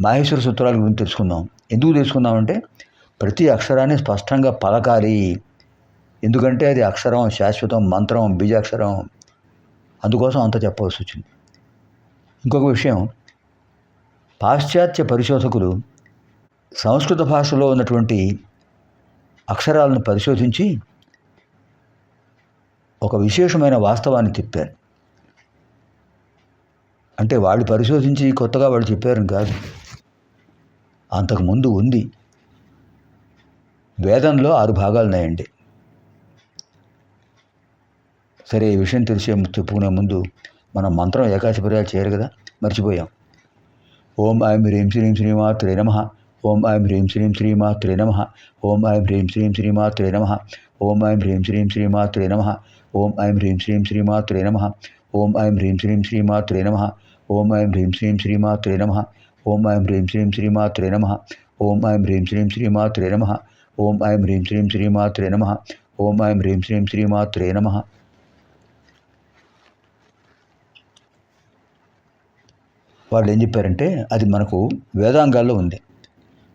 మాహేశ్వర సూత్రాల గురించి తెలుసుకుందాం. ఎందుకు తెలుసుకుందామంటే ప్రతి అక్షరాన్ని స్పష్టంగా పలకాలి. ఎందుకంటే అది అక్షరం శాశ్వతం మంత్రం బీజాక్షరం అందుకోసం అంత చెప్పవలసి వచ్చింది. ఇంకొక విషయం పాశ్చాత్య పరిశోధకులు సంస్కృత భాషలో ఉన్నటువంటి అక్షరాలను పరిశోధించి ఒక విశేషమైన వాస్తవాన్ని తిప్పారు. అంటే వాళ్ళు పరిశోధించి కొత్తగా వాళ్ళు చెప్పారని కాదు. అంతకుముందు ఉంది. వేదంలో ఆరు భాగాలు ఉన్నాయండి. సరే ఈ విషయం తెలిసే చెప్పుకునే ముందు మనం మంత్రం ఏకాశపర్యాలు చేయరు కదా మర్చిపోయాం. ఓం ఐం హ్రీం శ్రీం శ్రీమాత్రే నమ. ఓం ఐం హ్రీం శ్రీం శ్రీమాత్రే నమ. ఓం ఐం హ్రీం శ్రీం శ్రీమాత్రే నమ. ఓం ఐం హ్రీం శ్రీం శ్రీమాత్రే నమ. ఓం ఐం హ్రీం శ్రీం శ్రీమాత్రే నమ. ఓం ఐం హ్రీం శ్రీం శ్రీమాత్రే నమ. ఓం ఐం హ్రీం శ్రీం శ్రీమాత్రే నమ. ఓం ఐం హ్రీం శ్రీం శ్రీమాత్రే నమ. ఓం ఐం హ్రీం శ్రీం శ్రీమాత్రే నమ. ఓం ఐం హ్రీం శ్రీం శ్రీమాత్రే నమ. ఓం ఐం హ్రీం శ్రీం శ్రీమాత్రే నమ. వాళ్ళు ఏం చెప్పారంటే అది మనకు వేదాంగాల్లో ఉంది.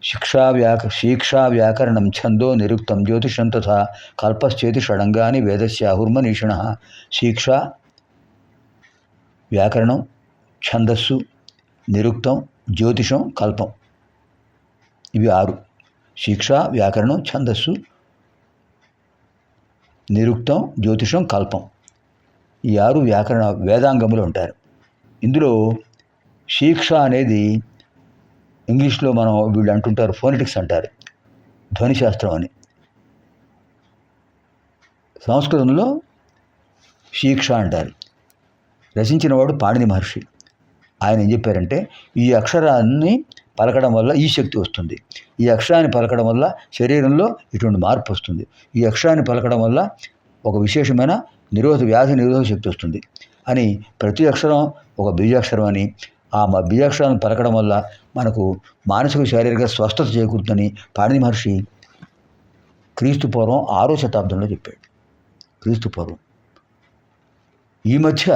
శిక్షా వ్యాక శిక్షా వ్యాకరణం ఛందో నిరుక్తం జ్యోతిషం తథా కల్పశ్చేతి షడంగాని వేదస్యాహుర్మనీషిణ. శిక్ష వ్యాకరణం ఛందస్సు నిరుక్తం జ్యోతిషం కల్పం. ఇవి ఆరు. శిక్ష వ్యాకరణం ఛందస్సు. నిరుక్తం జ్యోతిషం కల్పం. ఈ ఆరు వ్యాకరణ వేదాంగములు ఉంటారు ఇందులో శిక్ష అనేది ఇంగ్లీష్లో మనం వీళ్ళు అంటుంటారు ఫోనెటిక్స్ అంటారు. ధ్వని శాస్త్రం అని. సంస్కృతంలో శిక్ష అంటారు. రచించిన వాడు పాణిని మహర్షి. ఆయన ఏం చెప్పారంటే ఈ అక్షరాన్ని పలకడం వల్ల ఈ శక్తి వస్తుంది. ఈ అక్షరాన్ని పలకడం వల్ల శరీరంలో ఇటువంటి మార్పు వస్తుంది. ఈ అక్షరాన్ని పలకడం వల్ల ఒక విశేషమైన నిరోధ వ్యాధి నిరోధక శక్తి వస్తుంది. అని ప్రతి అక్షరం ఒక బీజాక్షరం అని ఆ బీజాక్షరాలను పలకడం వల్ల మనకు మానసిక శారీరక స్వస్థత చేకూరుతుందని పాణి మహర్షి క్రీస్తు పూర్వం ఆరో శతాబ్దంలో చెప్పాడు. క్రీస్తు పూర్వం. ఈ మధ్య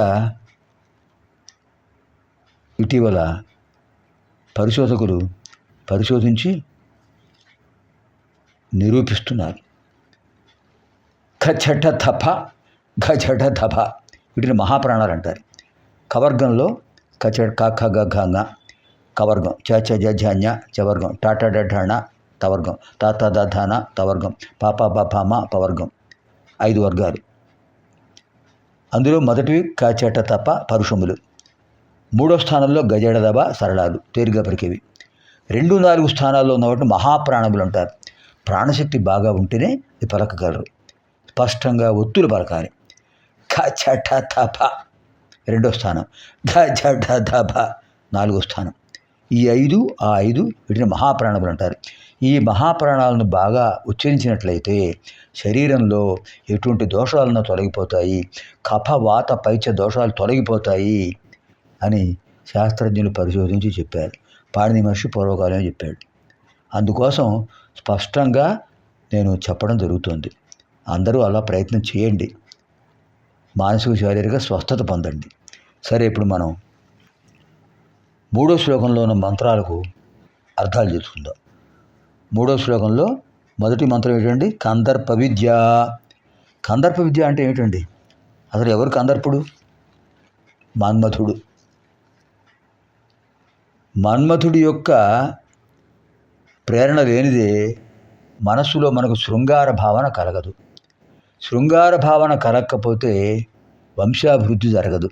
ఇటీవల పరిశోధకులు పరిశోధించి నిరూపిస్తున్నారు. ఖచట థప ఘచట ధప వీటిని మహాప్రాణాలు అంటారు. కవర్గంలో కచ కాఖ గఘ కవర్గం. చ చ జ చవర్గం టాటా ఢణ తవర్గం తాత దధాన తవర్గం పాప పాపామ పవర్గం ఐదు వర్గాలు. అందులో మొదటివి కాచేట తప్ప పరుషములు. మూడో స్థానంలో గజడదబ సరళాలు తేలిగా పరికేవి. రెండు నాలుగు స్థానాల్లో ఉన్నవాటిని మహాప్రాణములు అంటారు. ప్రాణశక్తి బాగా ఉంటేనే ఇది పలకగలరు. స్పష్టంగా ఒత్తులు పలకాలి. ఖచట తప రెండో స్థానం. ఘట దబ నాలుగో స్థానం. ఈ ఐదు ఆ ఐదు వీటిని మహాప్రాణములు అంటారు. ఈ మహాప్రాణాలను బాగా ఉచ్చరించినట్లయితే శరీరంలో ఎటువంటి దోషాలను తొలగిపోతాయి. కఫ వాత పైచ దోషాలు తొలగిపోతాయి. అని శాస్త్రజ్ఞులు పరిశోధించి చెప్పారు. పాణిని మహర్షి పూర్వకాలమే చెప్పాడు. అందుకోసం స్పష్టంగా నేను చెప్పడం జరుగుతుంది. అందరూ అలా ప్రయత్నం చేయండి. మానసిక శారీరక స్వస్థత పొందండి. సరే ఇప్పుడు మనం మూడో శ్లోకంలో ఉన్న మంత్రాలకు అర్థాలు తెలుసుకుందాం. మూడో శ్లోకంలో మొదటి మంత్రం ఏంటండి? కందర్ప విద్య. కందర్ప విద్య అంటే ఏమిటండి అసలు ఎవరు కందర్పుడు? మన్మథుడు మన్మథుడి యొక్క ప్రేరణ లేనిదే మనస్సులో మనకు శృంగార భావన కలగదు. శృంగార భావన కలగకపోతే వంశాభివృద్ధి జరగదు.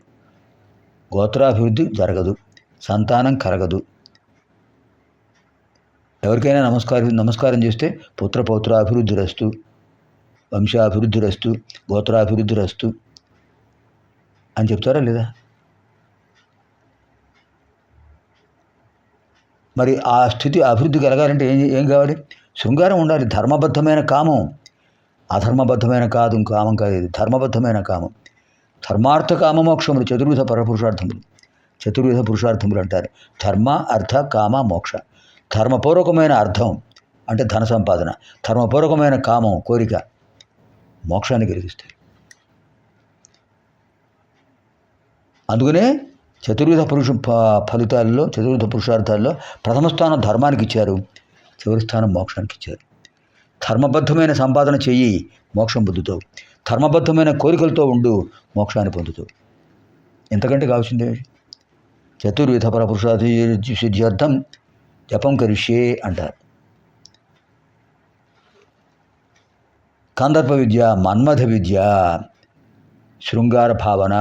గోత్రాభివృద్ధి జరగదు. సంతానం కలగదు. ఎవరికైనా నమస్కారం నమస్కారం చేస్తే పుత్రపౌత్రాభివృద్ధి రస్తు వంశాభివృద్ధి రస్తు గోత్రాభివృద్ధి రస్తు అని చెప్తారా లేదా? మరి ఆ స్థితి అభివృద్ధి కలగాలంటే ఏం ఏం కావాలి? శృంగారం ఉండాలి ధర్మబద్ధమైన కామం. అధర్మబద్ధమైన కాదు కామం కాదు ఇది ధర్మబద్ధమైన కామం. ధర్మార్థ కామ మోక్షములు చతుర్విధ పరపురుషార్థములు. చతుర్విధ పురుషార్థములు అంటారు. ధర్మ అర్థ కామ మోక్ష. ధర్మపూర్వకమైన అర్థం అంటే ధన సంపాదన. ధర్మపూర్వకమైన కామం కోరిక. మోక్షాన్ని కలిగిస్తాయి. అందుకనే చతుర్విధ పురుష ఫలితాల్లో చతుర్విధ పురుషార్థాల్లో ప్రథమ స్థానం ధర్మానికి ఇచ్చారు. చివరి స్థానం మోక్షానికి ఇచ్చారు. ధర్మబద్ధమైన సంపాదన చెయ్యి మోక్షం పొందుతావు ధర్మబద్ధమైన కోరికలతో ఉండు మోక్షాన్ని పొందుతావు ఎంతకంటే కావాల్సిందే? చతుర్విధ పర పురుషార్థి సిద్ధ్యర్థం జపం కరిష్యే అంటారు. కందర్ప విద్య మన్మథ విద్య శృంగార భావన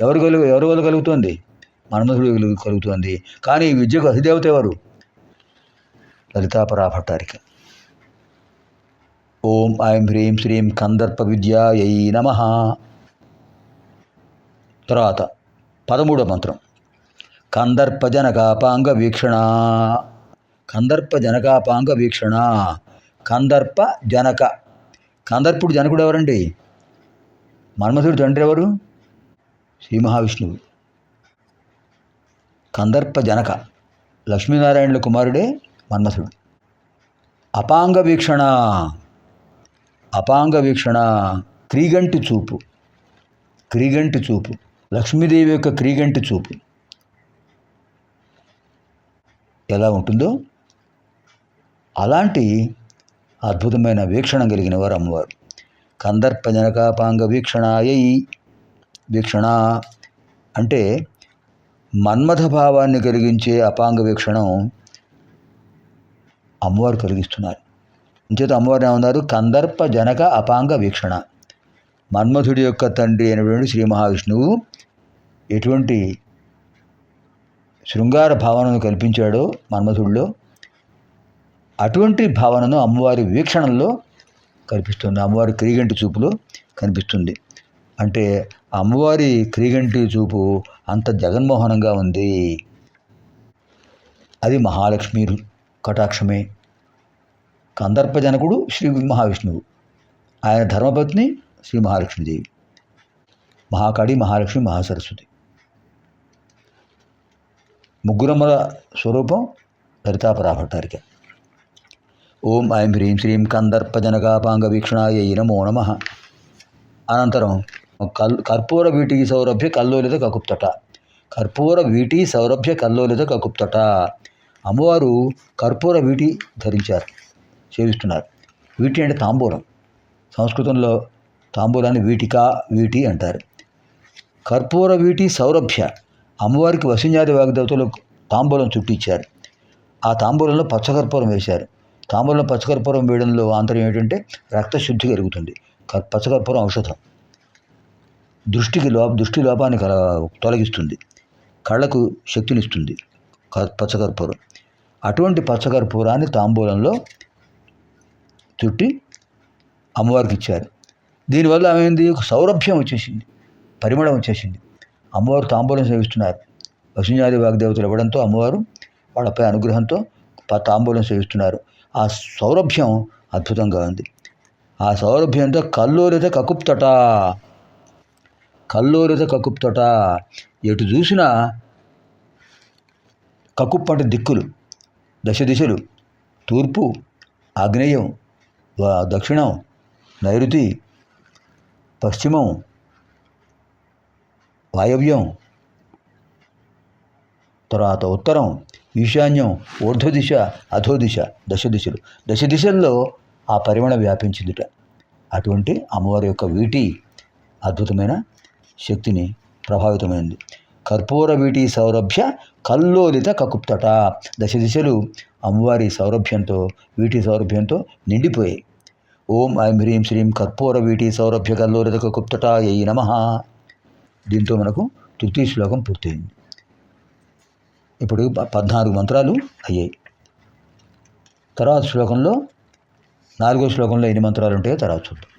ఎవరు కలుగు ఎవరి వల్ల కలుగుతుంది? మన్మధుడు కలుగు- కలుగుతుంది. కానీ ఈ విద్యకు అధిదేవత ఎవరు? లలితాపరా భట్టారిక ఓం ఐం హ్రీం శ్రీం కందర్ప విద్యాయై నమ. తర్వాత పదమూడో మంత్రం. కందర్ప జనకాపాంగ వీక్షణ కందర్ప జనకాపాంగ వీక్షణ కందర్ప జనక కందర్పుడు జనకుడు ఎవరండి? మన్మధుడు తండ్రి ఎవరు? శ్రీ మహావిష్ణువు. కందర్ప జనక లక్ష్మీనారాయణుల కుమారుడే మన్మథుడు. అపాంగ వీక్షణ. అపాంగ వీక్షణ. క్రీగంటి చూపు. క్రీగంటి చూపు. లక్ష్మీదేవి యొక్క క్రీగంటి చూపు. ఎలా ఉంటుందో? అలాంటి అద్భుతమైన వీక్షణ కలిగిన వారు అమ్మవారు. కందర్ప జనకాపాంగ వీక్షణాయై వీక్షణ. అంటే మన్మథ భావాన్ని కలిగించే అపాంగ వీక్షణం అమ్మవారు కలిగిస్తున్నారు. అంచేత అమ్మవారు ఏమన్నారు కందర్ప జనక అపాంగ వీక్షణ. మన్మథుడి యొక్క తండ్రి అయినటువంటి శ్రీ మహావిష్ణువు ఎటువంటి శృంగార భావనను కల్పించాడో మన్మథుడిలో అటువంటి భావనను అమ్మవారి వీక్షణంలో కనిపిస్తుంది అమ్మవారి క్రీగంటి చూపులో కనిపిస్తుంది. అంటే అమ్మవారి క్రీగంటి చూపు అంత జగన్మోహనంగా ఉంది. అది మహాలక్ష్మి కటాక్షమే. కందర్పజనకుడు శ్రీ మహావిష్ణువు. ఆయన ధర్మపత్ని శ్రీ మహాలక్ష్మీదేవి. మహాకాళి మహాలక్ష్మి మహాసరస్వతి. ముగ్గురమ్మల స్వరూపం లలితాపరాభట్టారిక ఓం ఐం హ్రీం శ్రీం కందర్పజనకాపాంగ వీక్షణాయ నమో నమ. అనంతరం కల్ కర్పూర వీటి సౌరభ్య కల్లోలిత కకుప్తట. కర్పూర వీటి సౌరభ్య కల్లోలిత కకుప్తట. అమ్మవారు కర్పూర వీటి ధరించారు సేవిస్తున్నారు. వీటి అంటే తాంబూలం. సంస్కృతంలో తాంబూలాన్ని వీటిక వీటి అంటారు. కర్పూర వీటి సౌరభ్య. అమ్మవారికి వసింజాది వాగ్దేవతలు తాంబూలం చుట్టించారు ఆ తాంబూలంలో పచ్చకర్పూరం వేశారు. తాంబూలంలో పచ్చకర్పూరం వేయడంలో ఆంతర్యం ఏంటంటే రక్తశుద్ధి కలుగుతుంది. కర్- పచ్చకర్పూరం ఔషధం. దృష్టికి లోప దృష్టి లోపాన్ని కల తొలగిస్తుంది. కళ్ళకు శక్తినిస్తుంది. క- పచ్చకర్పూరం. అటువంటి పచ్చకర్పూరాన్ని తాంబూలంలో చుట్టి అమ్మవారికి ఇచ్చారు దీనివల్ల ఏమైంది? ఒక సౌరభ్యం వచ్చేసింది. పరిమళం వచ్చేసింది. అమ్మవారు తాంబూలం సేవిస్తున్నారు. వసుంజాది వాగ్దేవతలు ఇవ్వడంతో అమ్మవారు వాళ్ళపై అనుగ్రహంతో ప- తాంబూలం సేవిస్తున్నారు. ఆ సౌరభ్యం అద్భుతంగా ఉంది. ఆ సౌరభ్యంతో కల్లోలిత కకుప్తట కల్లూరిత కకుప్తట ఎటు చూసినా కకుప్ పంట దిక్కులు దశ దిశలు తూర్పు ఆగ్నేయం దక్షిణం నైరుతి పశ్చిమం వాయవ్యం తర్వాత ఉత్తరం ఈశాన్యం ఊర్ధ్వ దిశ అధో దిశ దశ దిశలు. దశ దిశల్లో ఆ పరిమళం వ్యాపించిందిట. అటువంటి అమ్మవారి యొక్క వీటి అద్భుతమైన శక్తిని ప్రభావితమైంది. కర్పూర వీటి సౌరభ్య కల్లోలిత కకుప్తట. దశ దిశలు అమ్మవారి సౌరభ్యంతో వీటి సౌరభ్యంతో నిండిపోయాయి. ఓం ఐం హ్రీం శ్రీం కర్పూర వీటి సౌరభ్య కల్లోలిత కకుప్తట ఏ నమ. దీంతో మనకు తృతీయ శ్లోకం పూర్తయింది. ఇప్పుడు పద్నాలుగు మంత్రాలు అయ్యాయి. తర్వాత శ్లోకంలో నాలుగో శ్లోకంలో ఎన్ని మంత్రాలు ఉంటాయో తర్వాత చూద్దాం.